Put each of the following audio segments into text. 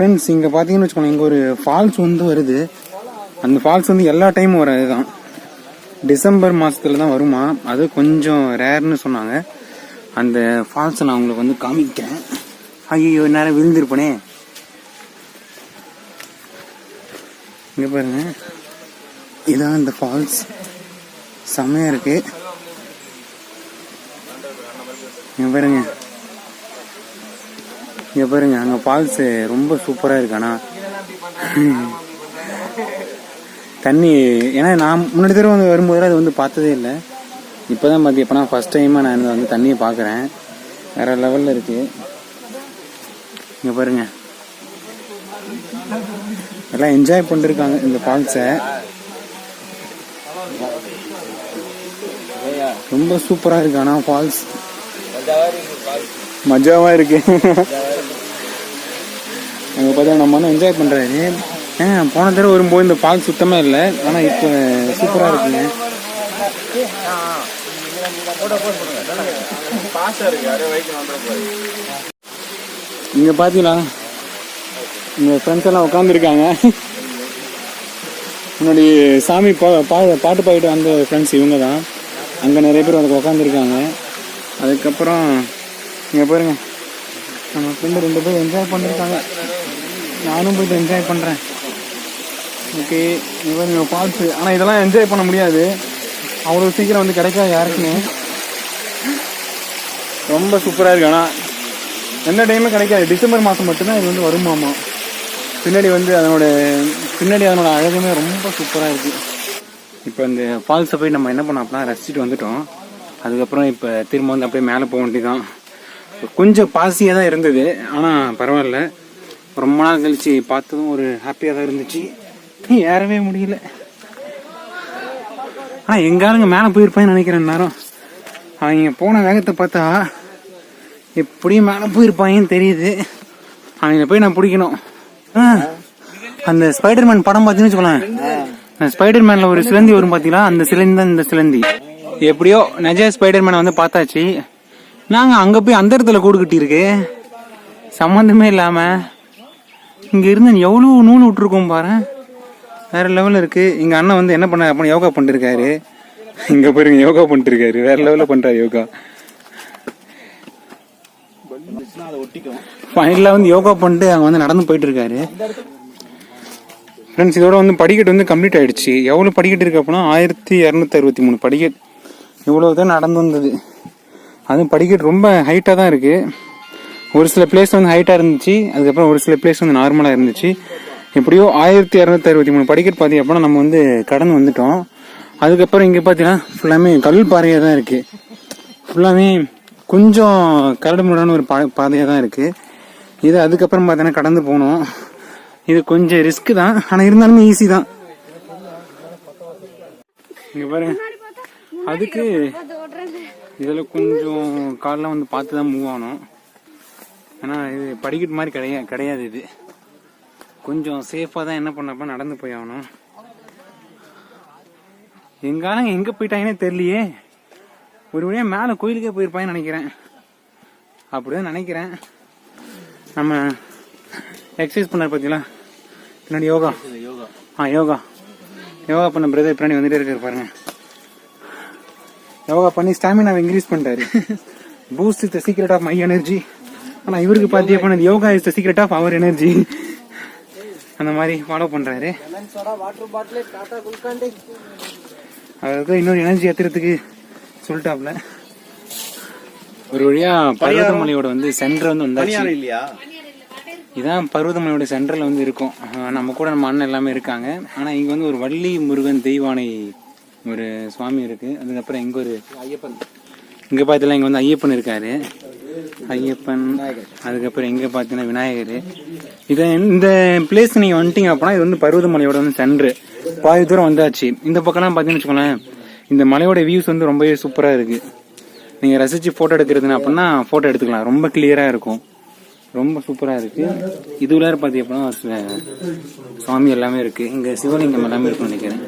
Friends இங்கே பார்த்தீங்கன்னு வச்சுக்கோங்க இங்கே ஒரு ஃபால்ஸ் வந்து வருது. அந்த ஃபால்ஸ் வந்து எல்லா டைமும் வராது தான் டிசம்பர் மாதத்துல தான் வருமா? அது கொஞ்சம் ரேர்னு சொன்னாங்க. அந்த ஃபால்ஸை நான் உங்களுக்கு வந்து காமிக்கிறேன். ஐயோ நேரம் விழுந்திருப்பனே. இங்கே பாருங்க. இதான் அந்த ஃபால்ஸ் செம்மையாக இருக்குது இங்கே பாருங்கள் இங்கே பாருங்க அங்கே ஃபால்ஸ் ரொம்ப சூப்பராக இருக்கு. ஆனால் தண்ணி ஏன்னா நான் முன்னாடி தடவை வந்து வரும்போது அது வந்து பார்த்ததே இல்லை. இப்போ தான் பார்த்து நான் ஃபஸ்ட் டைமாக நான் வந்து தண்ணியை பார்க்குறேன். வேற லெவலில் இருக்கு. இங்கே பாருங்க. எல்லாம் என்ஜாய் பண்ணிருக்காங்க இந்த ஃபால்ஸை ரொம்ப சூப்பராக இருக்கு. ஆனால் ஃபால்ஸ் மஜாவாக இருக்கு. அங்கே பார்த்தா நம்ம வந்து என்ஜாய் பண்ணுறாரு ஏன் போன தடவை வரும்போது இந்த பால் சுத்தமாக இல்லை. ஆனால் இப்போ சூப்பராக இருக்குங்க. இங்கே பார்த்தீங்களா இங்கே ஃப்ரெண்ட்ஸ் எல்லாம் உட்காந்துருக்காங்க முன்னாடி சாமி பா பா- பாட்டு பாடிட்டு வந்த ஃப்ரெண்ட்ஸ் இவங்க தான் அங்கே நிறைய பேர் அதுக்கு உட்காந்துருக்காங்க அதுக்கப்புறம் இங்கே பாருங்க. நம்ம ஃப்ரெண்டு ரெண்டு பேரும் என்ஜாய் பண்ணியிருக்காங்க நானும் போயிட்டு என்ஜாய் பண்ணுறேன் ஓகே இங்கே பாருங்க ஃபால்ஸு ஆனால் இதெல்லாம் என்ஜாய் பண்ண முடியாது. அவ்வளோ சீக்கிரம் வந்து கிடைக்காது யாருக்குமே. ரொம்ப சூப்பராக இருக்கு. ஆனால் எந்த டைமும் கிடைக்காது. டிசம்பர் மாதம் மட்டும்தான் இது வந்து வருமாமா பின்னாடி வந்து அதனோட பின்னாடி அதனோட அழகுமே ரொம்ப சூப்பராக இருக்குது இப்போ இந்த ஃபால்ஸை போய் நம்ம என்ன பண்ணோம் அப்படின்னா ரசிச்சுட்டு வந்துட்டோம். அதுக்கப்புறம் இப்போ திரும்ப வந்து அப்படியே மேலே போக வேண்டியதான் கொஞ்சம் பாசியாக தான் இருந்தது. ஆனால் பரவாயில்ல. ரொம்ப நாள் கழிச்சு பார்த்ததும் ஒரு ஹாப்பியாக தான் இருந்துச்சு. ஏறவே முடியல. ஆனால் எங்காருங்க மேலே போயிருப்பான்னு நினைக்கிறேன் நேரம் அவங்க போன வேகத்தை பார்த்தா எப்படியும் மேலே போயிருப்பாங்கன்னு தெரியுது. அவங்கள போய் நான் பிடிக்கணும். ஆ, அந்த ஸ்பைடர்மேன் படம் பார்த்தீங்கன்னு வச்சுக்கோங்களேன். ஸ்பைடர்மேனில் ஒரு சிலந்தி வரும் பார்த்தீங்களா? அந்த சிலந்தி தான் இந்த சிலந்தி. எப்படியோ நஜ ஸ்பைடர்மேனை வந்து பார்த்தாச்சு. நாங்கள் அங்கே போய் அந்த இடத்துல கூடு கட்டியிருக்கு. சம்மந்தமே இல்லாமல் இங்கே இருந்து எவ்வளோ நூல் விட்டுருக்கோம் பாரு. வேற லெவலில் இருக்குது எங்கள் அண்ணன் வந்து என்ன பண்ண அப்போ யோகா பண்ணிருக்காரு. இங்கே போயிருங்க யோகா பண்ணிட்டு இருக்காரு லெவலில் லெவல்ல யோகா. ஃபைனலாக வந்து யோகா பண்ணிட்டு அங்கே வந்து நடந்து போயிட்டு இருக்காரு ஃப்ரெண்ட்ஸ் இதோட வந்து படிக்கட்டு வந்து கம்ப்ளீட் ஆகிடுச்சு எவ்வளோ படிக்கட்டு இருக்கு அப்படின்னா ஆயிரத்தி இரநூத்தி அறுபத்தி மூணு படிக்கட் இவ்வளோ தான் நடந்து வந்தது. அதுவும் படிக்கட்டு ரொம்ப ஹைட்டாக தான் இருக்கு. ஒரு சில பிளேஸ் வந்து ஹைட்டாக இருந்துச்சு அதுக்கப்புறம் ஒரு சில பிளேஸ் வந்து நார்மலாக இருந்துச்சு. எப்படியோ ஆயிரத்தி இரநூத்தி அறுபத்தி மூணு படிக்கட் பார்த்தீங்க அப்படின்னா நம்ம வந்து கடந்து வந்துட்டோம். அதுக்கப்புறம் இங்கே பார்த்தீங்கன்னா ஃபுல்லாமே கல் பாறையாக தான் இருக்கு. ஃபுல்லாமே கொஞ்சம் கரடு முரடான ஒரு பா பாதையாக தான் இருக்கு. இது அதுக்கப்புறம் பார்த்தீங்கன்னா கடந்து போகணும் இது கொஞ்சம் ரிஸ்க் தான் ஆனால் இருந்தாலுமே ஈஸி தான். இங்க பாருங்க. அதுக்கு இதில் கொஞ்சம் கால்லாம் வந்து பார்த்து தான் மூவ் ஆகணும் ஏன்னா இது படிக்கட்டு மாதிரி கிடையாது கிடையாது இது. கொஞ்சம் சேஃபாக தான் என்ன பண்ணப்ப நடந்து போய் ஆகணும். எங்காலும் எங்கே போயிட்டாங்கன்னே தெரியலையே. ஒரு வழியா மேலே கோயிலுக்கே போயிருப்பாங்கன்னு நினைக்கிறேன். அப்படிதான் நினைக்கிறேன். நம்ம எக்ஸசைஸ் பண்ணார் பார்த்தீங்களா பின்னாடி யோகா. ஆ யோகா. யோகா பண்ண பிரதர் பின்னாடி வந்துட்டே இருக்காரு பாருங்க. யோகா பண்ணி ஸ்டாமினா இன்க்ரீஸ் பண்ணிட்டாரு. Boost is the secret of my energy ஆனா இவருக்கு பாத்தியா பண்ணது yoga is the secret of our energy அந்த மாதிரி ஃபாலோ பண்றாரு. அவருக்கு இன்னொரு எனர்ஜி ஏத்துறதுக்கு சொல்லிட்டாப்ல. ஒரு வழியா பர்வதமலையோட வந்து சென்டர் வந்து வந்தாச்சு. இல்லையா? இதான் பர்வதமலையோட சென்டர்ல வந்து இருக்கும். நம்ம கூட நம்ம அண்ணன் எல்லாமே இருக்காங்க. ஆனா இங்க வந்து ஒரு வள்ளி முருகன் தெய்வானை ஒரு சுவாமி இருக்குது அதுக்கப்புறம் இங்க ஒரு ஐயப்பன் இங்கே பார்த்தீங்கன்னா இங்கே வந்து ஐயப்பன் இருக்கார். ஐயப்பன் அதுக்கப்புறம் எங்கே பார்த்தீங்கன்னா விநாயகர். இதை இந்த பிளேஸ் நீங்கள் வந்துட்டீங்க அப்படின்னா இது வந்து பருவதமலையோட வந்து சென்று பாதி தூரம் வந்தாச்சு. இந்த பக்கம்லாம் பார்த்தீங்கன்னு வச்சுக்கோங்களேன் இந்த மலையோட வியூஸ் வந்து ரொம்பவே சூப்பராக இருக்குது நீங்கள் ரசித்து ஃபோட்டோ எடுக்கிறதுனா அப்படின்னா ஃபோட்டோ எடுத்துக்கலாம். ரொம்ப கிளியராக இருக்கும். ரொம்ப சூப்பராக இருக்குது இது உள்ளார பாத்தீங்க அப்படின்னா சுவாமி எல்லாமே இருக்குது இங்கே சிவலிங்கம் எல்லாமே இருக்கும்னு நினைக்கிறேன்.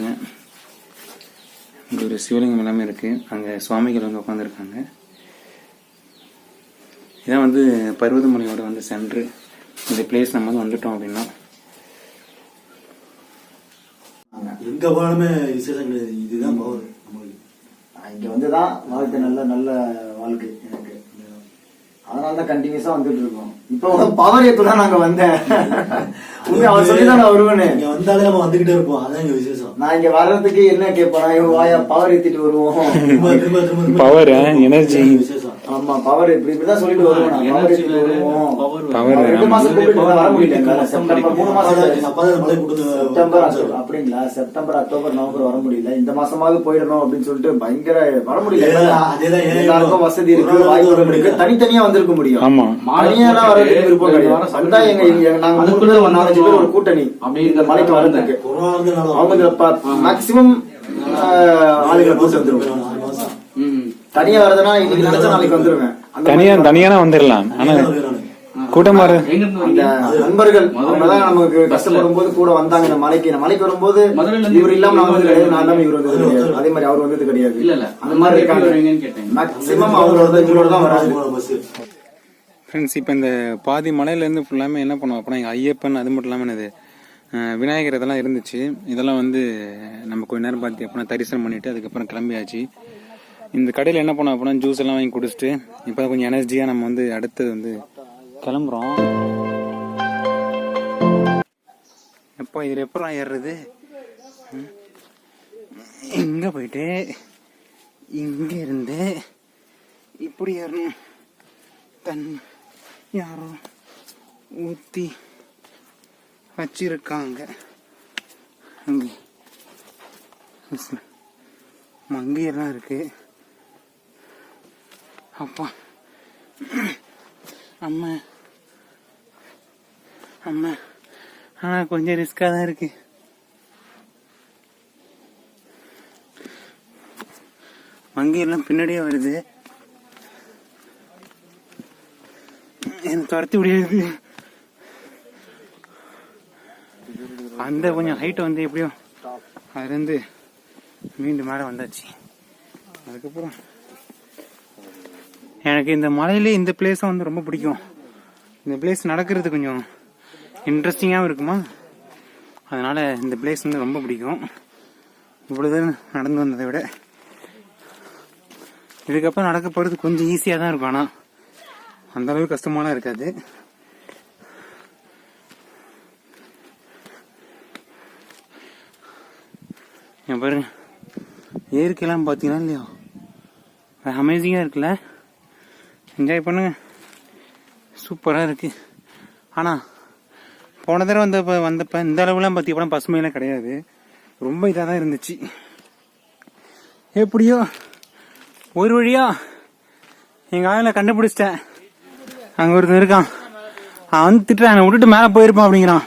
இங்க பாருங்க இங்க ஒரு சிவலிங்கம் எல்லாமே இருக்கு. அங்க சுவாமிகள் வந்து உட்காந்துருக்காங்க இதான் வந்து பருவதமலையோட வந்து சென்ட்ரு இந்த பிளேஸ் நம்ம வந்து வந்துட்டோம் அப்படின்னா. எங்க போனாலுமே விசேஷம் இதுதான் பவர் இங்க வந்துதான் வாழ்க்கை நல்ல நல்ல வாழ்க்கை எனக்கு. அதனால தான் கண்டினியூஸா வந்துட்டு இருக்கோம். இப்போ பவர் ஏத்து தான் நாங்க வந்தேன். உண்மை அவர் சொல்லி தான் நான் வருவேன்னு இங்க வந்தாலே நம்ம வந்துகிட்டே இருப்போம். அதான் இங்க விசேஷம். நான் இங்க வர்றதுக்கு என்ன கேட்பேன்? வாயா பவர் ஏத்திட்டு வருவோம் Power, energy. விசேஷம். ஆமா பவர் இப்படி இப்படிதான் சொல்லிட்டு வருவோம். பவர் ரெண்டு மாசம் வர முடியல. செப்டம்பர் மூணு மாசம் அப்படிங்களா? செப்டம்பர் அக்டோபர் நவம்பர் வர முடியல. இந்த மாசமாவது போயிடணும் அப்படின்னு சொல்லிட்டு பயங்கர வர முடியல. எல்லாருக்கும் வசதி இருக்கு. வாய்ப்பு வர இருக்கு. தனித்தனியா வந்திருக்க முடியும். ஆமா. தனியா வரதுக்கு விருப்பம் கிடையாது. எங்க எங்க- நாங்க ஒரு நாலஞ்சு பேர் ஒரு கூட்டணி இந்த மலைக்கு வரதுக்கு அவங்க மேக்சிமம் ஆளுகளை வந்துருவோம். மாசம் தனியா வரதுன்னா இன்னைக்கு நினைச்சா நாளைக்கு வந்துருவேன் தனியா தனியானா வந்துடலாம் ஆனா கூட்டமா அந்த நண்பர்கள் அவங்கதான் நமக்கு கஷ்டப்படும் போது கூட வந்தாங்க. இந்த மலைக்கு இந்த மலைக்கு வரும்போது இவர் இல்லாம நான் வந்தது கிடையாது. நான் இல்லாம இவர் வந்தது கிடையாது. அதே மாதிரி அவர் வந்தது கிடையாது. இல்ல, இல்ல. அந்த மாதிரி இருக்காங்க. கேட்டேன். மேக்சிமம் அவங்களோட தான் இவங்களோட தான் வராது பஸ் ஃப்ரெண்ட்ஸ் இப்போ இந்த பாதி மலையிலேருந்து ஃபுல்லாமே என்ன பண்ணுவோம் அப்படின்னா எங்கள் ஐயப்பன் அது மட்டும் இல்லாமல் என்னது? விநாயகர் இதெல்லாம் இருந்துச்சு. இதெல்லாம் வந்து நம்ம கொஞ்ச நேரம் பார்த்து அப்படின்னா தரிசனம் பண்ணிட்டு அதுக்கப்புறம் கிளம்பியாச்சு. இந்த கடையில் என்ன பண்ணோம் அப்படின்னா ஜூஸ் எல்லாம் வாங்கி குடிச்சிட்டு இப்போ கொஞ்சம் எனர்ஜியாக நம்ம வந்து அடுத்தது வந்து கிளம்புறோம். எப்போ இதில் எப்பறம் ஏறுறது இங்கே போயிட்டு இங்கே இருந்து இப்படி ஏறணும். தன் யாரோ ஊற்றி வச்சிருக்காங்க. அங்கே. மங்கையெல்லாம் இருக்குது அப்பா. அம்மா. அம்மா. ஆனா கொஞ்சம் ரிஸ்கா தான் இருக்கு. வங்கியெல்லாம் பின்னாடியே வருது. என்ன துரத்தி விடியாது அந்த கொஞ்சம் ஹைட் வந்து எப்படியோ அதுலேருந்து மீண்டும் மேலே வந்தாச்சு. அதுக்கப்புறம் எனக்கு இந்த மலையிலே இந்த பிளேஸும் வந்து ரொம்ப பிடிக்கும். இந்த பிளேஸ் நடக்கிறது கொஞ்சம் இன்ட்ரெஸ்டிங்காகவும் இருக்குமா? அதனால இந்த பிளேஸ் வந்து ரொம்ப பிடிக்கும். இவ்வளவு தூரம் நடந்து வந்ததை விட. இதுக்கப்புறம் நடக்க போகிறது கொஞ்சம் ஈஸியாக தான் இருக்கும். ஆனால் அந்த கஷ்டமாலாம் இருக்காது. என் பாருங்க. இயற்கையெல்லாம் பார்த்தீங்கன்னா இல்லையா? அமேசிங்காக இருக்குல்ல? என்ஜாய் பண்ணுங்க சூப்பராக இருக்குது ஆனால் போன தடவை வந்தப்போ வந்தப்போ இந்த அளவுலாம் பற்றி படம் பசுமையெல்லாம் கிடையாது. ரொம்ப இதாக தான் இருந்துச்சு. எப்படியோ ஒரு வழியா எங்கள் ஆயில கண்டுபிடிச்சிட்டேன். அங்கே ஒருத்தன் இருக்கான். அவன் வந்து திட்டுறான் விட்டுட்டு மேலே போயிருப்பான் அப்படிங்கிறான்.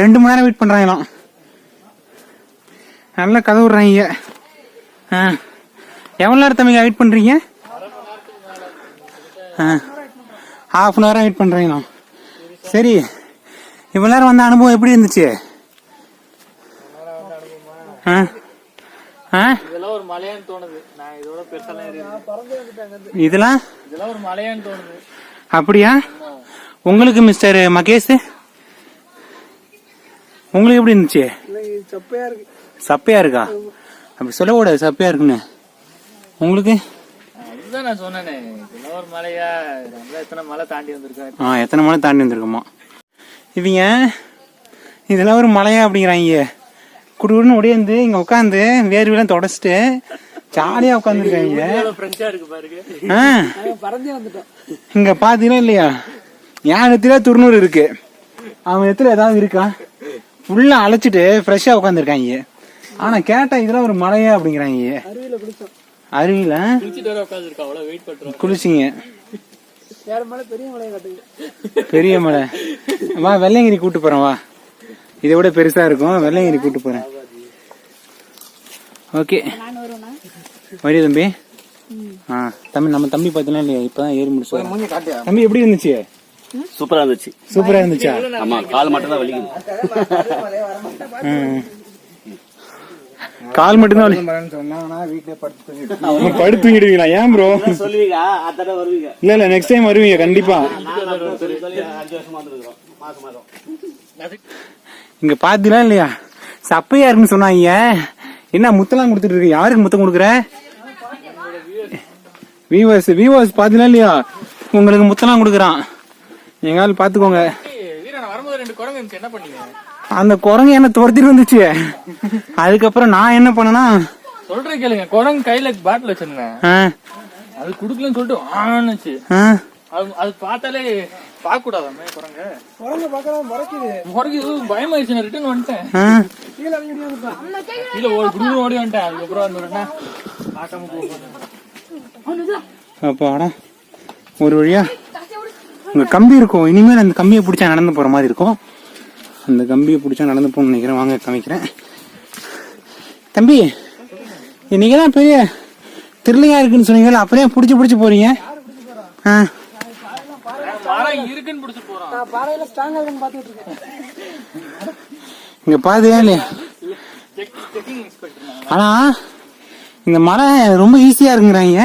ரெண்டு மணி நேரம் வெயிட் பண்ணுறாங்களாம் நல்லா கதை ஆ. எவ்வளோ நேரம் தம்பிங்க வெயிட் பண்ணுறீங்க ஹாஃப் அன் ஹவராக வெயிட் பண்ணுறீங்களாம் சரி. இவ்வளோ நேரம் வந்த அனுபவம் எப்படி இருந்துச்சு? ஆ? ஆ? இதெல்லாம் ஒரு மலையான்னு தோணுது. நான் இதோட பெருசாலாம் எறியுது இதெல்லாம்? இதெல்லாம் ஒரு மலையான்னு தோணுது. அப்படியா? உங்களுக்கு மிஸ்டர் மகேஷ்? உங்களுக்கு எப்படி இருந்துச்சு? சப்பையா இருக்கு. சப்பையா இருக்கா? அப்படி சொல்லக்கூடாது சப்பையா இருக்குன்னு. உங்களுக்கு? அதுதான் நான் சொன்னேனே இதெல்லாம் ஒரு மலையா நம்ம எத்தனை மலை தாண்டி வந்திருக்கோம் ஆ எத்தனை மலை தாண்டி வந்திருக்கோமா. இவங்க இதெல்லாம் ஒரு மலையா அப்படிங்கிறாங்க. குடுகுடுன்னு உடையந்து இங்க உட்காந்து வேர்வையெல்லாம் தொடச்சிட்டு ஜாலியா உட்காந்துருக்காங்க இங்க பாத்தீங்கன்னா இல்லையா? என் நெத்தில துருநூறு இருக்கு. அவன் நெத்தில ஏதாவது இருக்கா? ஃபுல்லா அழைச்சிட்டு ஃப்ரெஷ்ஷா உட்காந்துருக்காங்க ஆனா கேட்டா இதெல்லாம் ஒரு மலையா அப்படிங்கிறாங்க. அருவியில குளிச்சிங்க. வேற மலை பெரிய மலை. வா வெள்ளையங்கிரி கூட்டு போறேன் வா. இதை விட பெருசா இருக்கும். வெள்ளையங்கிரி கூட்டு போறேன். ஓகே. வரி தம்பி? ஆ தம்பி நம்ம தம்பி பார்த்தீங்கன்னா இல்லையா? இப்பதான் ஏறி முடிச்சு தம்பி எப்படி இருந்துச்சு? சூப்பரா இருந்துச்சு. சூப்பரா இருந்துச்சா? ஆமா கால் மட்டும் தான் வலிக்குது ம். கால் மட்டும்தான் வலி சொன்னாங்கன்னா படுத்து தூங்கிடுவீங்களா? ஏன் ப்ரோ சொல்லுவீங்க. அத்தனை வருவீங்க. இல்ல இல்ல நெக்ஸ்ட் டைம் வருவீங்க கண்டிப்பா. இங்க பாத்தீங்களா இல்லையா? சப்பையா இருக்குன்னு சொன்னாங்க. என்ன முத்தெல்லாம் கொடுத்துட்டு இருக்கு யாருக்கு முத்தம் கொடுக்குற? வியூவர்ஸ் வியூவர்ஸ் பாத்தீங்களா இல்லையா? உங்களுக்கு முத்தெல்லாம் கொடுக்குறான். எங்கால பாத்துக்கோங்க. வீரன் வரும்போது ரெண்டு குரங்கு இருந்துச்சு. என்ன பண்ணீங்க? அந்த குரங்கு என்ன துரத்திட்டு வந்துச்சு. அதுக்கப்புறம் நான் என்ன பண்ணேன்னா சொல்றேன் கேளுங்க குரங்கு கையில பாட்டில் வச்சிருந்தேன். ஆ, அது குடுக்கலன்னு சொல்லிட்டு ஆனுச்சு ஆ, அது அது பார்த்தாலே பார்க்க கூடாதாமே குரங்க? குரங்க பார்க்கலாம் முறைக்குது. முறைக்குது பயமாயிடுச்சு ரிட்டர்ன் வந்துட்டேன். ஆ. கீழே ஓடி குடும்பம் ஓடி வந்துட்டேன். அதுக்கப்புறம் அந்த உடனே பார்க்காம போக அப்பாடா ஒரு வழியா உங்க கம்பி இருக்கும். இனிமேல் அந்த கம்பியை பிடிச்சா நடந்து போற மாதிரி இருக்கும். அந்த கம்பியை பிடிச்சா நடந்து போகணும்னு நினைக்கிறேன். வாங்க காமிக்கிறேன். தம்பி இன்னைக்கு தான் பெரிய திருளையா இருக்குன்னு சொன்னீங்கல்ல அப்படியே பிடிச்சி பிடிச்சி போறீங்க. ஆ. இங்க பாத்தியா இல்லையா? ஆனா இந்த மரம் ரொம்ப ஈஸியா இருக்குங்கிறாங்க.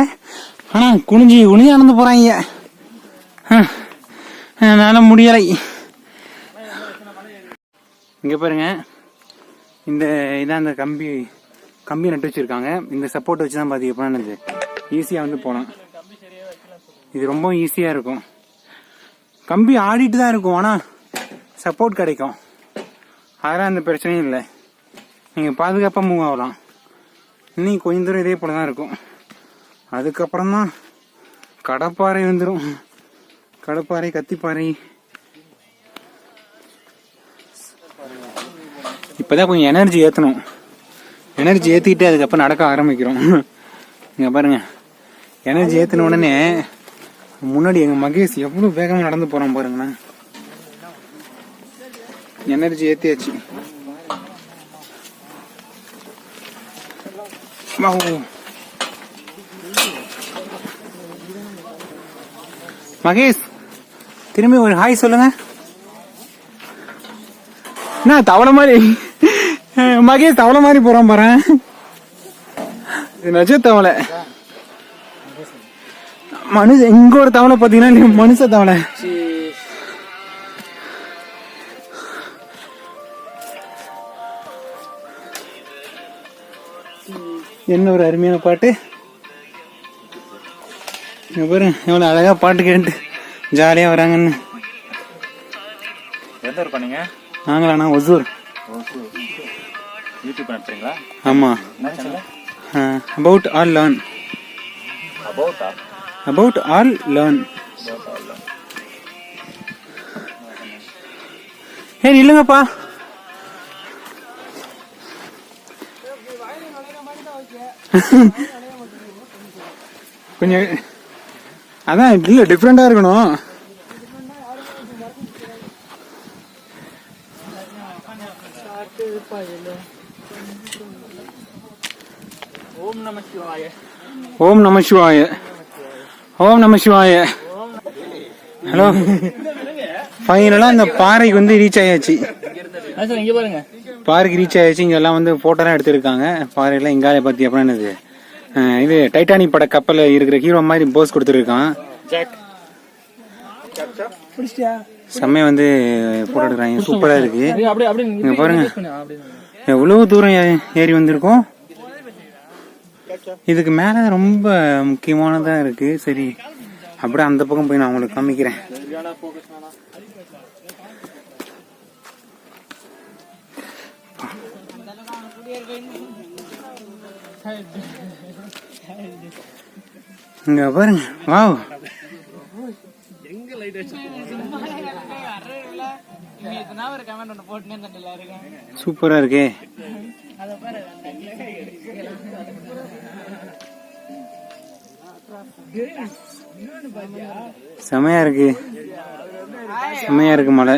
ஆனா குனிஞ்சி குனிஞ்சு நடந்து போறாங்க. என்னால முடியலை. இங்கே பாருங்கள் இந்த இதான் அந்த கம்பி கம்பி நட்டு வச்சிருக்காங்க. இந்த சப்போர்ட் வச்சு தான் பார்த்திங்க என்னது ஈஸியாக வந்து போகலாம் இது ரொம்ப ஈஸியாக இருக்கும். கம்பி ஆடிட்டு தான் இருக்கும் ஆனால் சப்போர்ட் கிடைக்கும். அதெல்லாம் அந்த பிரச்சனையும் இல்லை. நீங்கள் பாதுகாப்பாக மூவ் ஆகலாம். இன்னும் கொஞ்சம் தூரம் இதே போல தான் இருக்கும். அதுக்கப்புறம் தான் கடப்பாறை வந்துடும் கடப்பாறை கத்திப்பாறை இப்பதான் கொஞ்சம் எனர்ஜி ஏற்றணும் எனர்ஜி ஏற்றிக்கிட்டு அதுக்கப்புறம் நடக்க ஆரம்பிக்கிறோம். இங்கே பாருங்க. எனர்ஜி ஏற்றின உடனே முன்னாடி எங்கள் மகேஷ் எவ்வளோ வேகமாக நடந்து போகிறோம் பாருங்களேன். எனர்ஜி ஏற்றியாச்சு மகேஷ் திரும்பி ஒரு ஹாய் சொல்லுங்க. என்ன தவளை மாதிரி? மகேஷ் தவளை மாதிரி போறான் பாரு. இது நஜ தவளை. மனுஷ இங்க ஒரு தவளை பாத்தீங்கன்னா மனுஷ தவளை. என்ன ஒரு அருமையான பாட்டு? பாரு எவ்வளவு அழகா பாட்டு கேட்டு ஜாலியா வராங்கன்னு. எந்த நாங்களாண்ணா ஒசூர். யூடியூப் நடத்துறீங்களா ஆமா. என்ன சேனல் அபவுட் ஆல் லேர்ன் அபவுட்டா அபவுட் ஆல் லேர்ன் ஏ நில்லுங்கப்பா. கொஞ்சம் அதான் இல்ல டிஃப்ரெண்டா இருக்கணும். ஓம் நம சிவாய. ஓம் நம சிவாய. ஹலோ ஃபைனலா அந்த பாறைக்கு வந்து ரீச் ஆயாச்சு. பாறைக்கு ரீச் ஆயாச்சு. இங்க எல்லாம் வந்து போட்டோலாம் எடுத்திருக்காங்க. பாறையெல்லாம் இங்கால பத்தி அப்புறம் என்னது? இது டைட்டானிக் பட கப்பல்ல இருக்கிற ஹீரோ மாதிரி போஸ் கொடுத்துருக்கான். ஜாக் செம்மையா வந்து போட்டோ எடுக்கிறாங்க. சூப்பரா இருக்கு. அப்படியே அப்படியே அப்படியே இங்க பாருங்க. அப்படியே. எவ்வளவு தூரம் ஏறி வந்திருக்கோம்? இதுக்கு மேல ரொம்ப முக்கியமானதா இருக்கு. சரி அப்படியே அந்த பக்கம் போய் நான் உங்களுக்கு காமிக்கிறேன். இங்க பாருங்க. வாவ். சூப்பரா இருக்கே. செமையா இருக்கு. செமையா இருக்கு மலை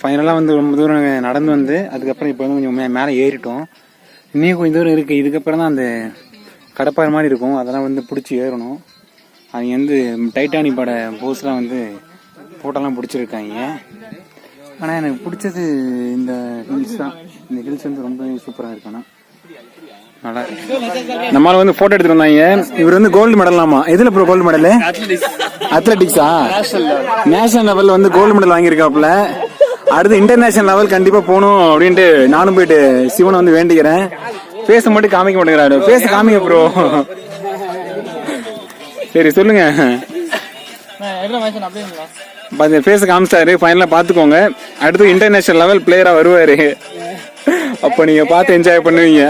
ஃபைனலாக வந்து ரொம்ப தூரம் நடந்து வந்து அதுக்கப்புறம் இப்போ வந்து கொஞ்சம் மேலே ஏறிட்டோம். இன்னும் கொஞ்சம் தூரம் இருக்கு. இதுக்கப்புறம் தான் அந்த கடப்பாறை மாதிரி இருக்கும். அதெல்லாம் வந்து பிடிச்சி ஏறணும். அவங்க வந்து டைட்டானிக் பட போஸ்லாம் வந்து போட்டோலாம் பிடிச்சிருக்காங்க. ஆனால் எனக்கு பிடிச்சது இந்த ஹில்ஸ் தான். இந்த ஹில்ஸ் வந்து ரொம்ப சூப்பராக இருக்கானா ஆனால் நம்மால வந்து போட்டோ எடுத்துட்டு வந்தாங்க. இவர் வந்து கோல்டு மெடலாமா எதுல ப்ரோ கோல்டு மெடல் அத்லெட்டிக்ஸா நேஷனல் லெவல்ல வந்து கோல்டு மெடல் வாங்கியிருக்காப்ல அடுத்து இன்டர்நேஷனல் லெவல் கண்டிப்பா போகணும் அப்படின்ட்டு நானும் போயிட்டு சிவனை வந்து வேண்டிக்கிறேன். பேச மட்டும் காமிக்க மாட்டேங்கிறாரு. பேச காமிங்க ப்ரோ சரி சொல்லுங்க. பேச காமிச்சாரு. ஃபைனலா பாத்துக்கோங்க அடுத்து இன்டர்நேஷனல் லெவல் பிளேயரா வருவாரு. அப்போ நீங்க பார்த்து என்ஜாய் பண்ணுவீங்க.